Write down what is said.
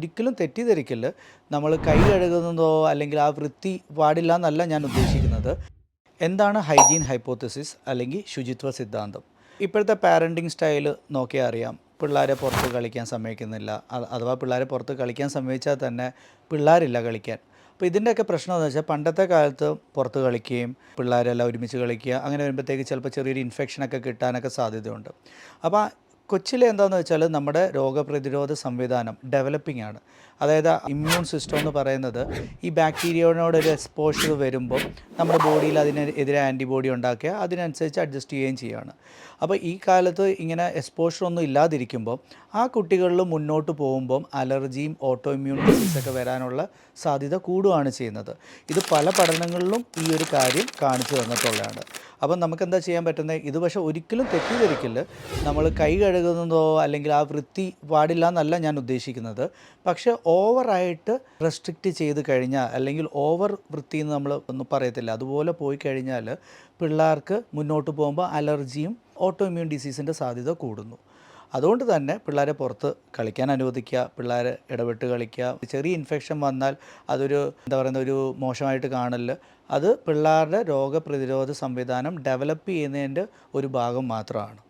ഒരിക്കലും തെറ്റിദ്ധരിക്കൽ. നമ്മൾ കൈ കഴുകുന്നതോ അല്ലെങ്കിൽ ആ വൃത്തി പാടില്ല എന്നല്ല ഞാൻ ഉദ്ദേശിക്കുന്നത്. എന്താണ് ഹൈജീൻ ഹൈപ്പോത്തസിസ് അല്ലെങ്കിൽ ശുചിത്വ സിദ്ധാന്തം? ഇപ്പോഴത്തെ പാരന്റിങ് സ്റ്റൈൽ നോക്കിയാൽ അറിയാം. പിള്ളേരെ പുറത്ത് കളിക്കാൻ സമ്മതിക്കുന്നില്ല. അഥവാ പിള്ളേരെ പുറത്ത് കളിക്കാൻ സമ്മതിച്ചാൽ തന്നെ പിള്ളേരില്ല കളിക്കാൻ. അപ്പോൾ ഇതിന്റെയൊക്കെ പ്രശ്നം എന്ന് വെച്ചാൽ പണ്ടത്തെ കാലത്ത് പുറത്ത് കളിക്കുകയും പിള്ളേരെല്ലാം ഒരുമിച്ച് കളിക്കുക അങ്ങനെ വരുമ്പോഴത്തേക്ക് ചിലപ്പോൾ ചെറിയൊരു ഇൻഫെക്ഷനൊക്കെ കിട്ടാനൊക്കെ സാധ്യതയുണ്ട്. അപ്പോൾ കൊച്ചിലെ എന്താണെന്ന് വെച്ചാൽ നമ്മുടെ രോഗപ്രതിരോധ സംവിധാനം ഡെവലപ്പിംഗ് ആണ്. അതായത് ഇമ്മ്യൂൺ സിസ്റ്റം എന്ന് പറയുന്നത് ഈ ബാക്ടീരിയയോട് ഒരു എക്സ്പോഷർ വരുമ്പോൾ നമ്മുടെ ബോഡിയിൽ അതിനെതിരെ ആന്റിബോഡി ഉണ്ടാക്കുക അതിനനുസരിച്ച് അഡ്ജസ്റ്റ് ചെയ്യുകയും ചെയ്യുകയാണ് അപ്പോൾ ഈ കാലത്ത് ഇങ്ങനെ എക്സ്പോഷർ ഒന്നും ഇല്ലാതിരിക്കുമ്പോൾ ആ കുട്ടികളിൽ മുന്നോട്ട് പോകുമ്പം അലർജിയും ഓട്ടോ ഇമ്മ്യൂൺ ഡിസീസൊക്കെ വരാനുള്ള സാധ്യത കൂടുകയാണ് ചെയ്യുന്നത്. ഇത് പല പഠനങ്ങളിലും ഈ ഒരു കാര്യം കാണിച്ചു തന്നിട്ടുള്ളതാണ്. അപ്പം നമുക്ക് എന്താ ചെയ്യാൻ പറ്റുന്നത്? ഇത് പക്ഷേ ഒരിക്കലും തെറ്റിദ്ധരിക്കില്ല. നമ്മൾ കൈ കഴുകുന്നതോ അല്ലെങ്കിൽ ആ വൃത്തി പാടില്ല എന്നല്ല ഞാൻ ഉദ്ദേശിക്കുന്നത്. പക്ഷേ ഓവറായിട്ട് റെസ്ട്രിക്റ്റ് ചെയ്ത് കഴിഞ്ഞാൽ അല്ലെങ്കിൽ ഓവർ വൃത്തി എന്ന് നമ്മൾ ഒന്നും പറയത്തില്ല. അതുപോലെ പോയി കഴിഞ്ഞാൽ പിള്ളേർക്ക് മുന്നോട്ട് പോകുമ്പോൾ അലർജിയും ഓട്ടോ ഇമ്മ്യൂൺ ഡിസീസിന്റെ സാധ്യത കൂടുന്നു. അതുകൊണ്ട് തന്നെ പിള്ളേരെ പുറത്ത് കളിക്കാൻ അനുവദിക്കുക പിള്ളേരെ ഇടപെട്ട് കളിക്കുക. ചെറിയ ഇൻഫെക്ഷൻ വന്നാൽ അതൊരു എന്താ പറയുന്ന ഒരു മോശമായിട്ട് കാണൽ. അത് പിള്ളേരുടെ രോഗപ്രതിരോധ സംവിധാനം ഡെവലപ്പ് ചെയ്യുന്നതിന്റെ ഒരു ഭാഗം മാത്രമാണ്.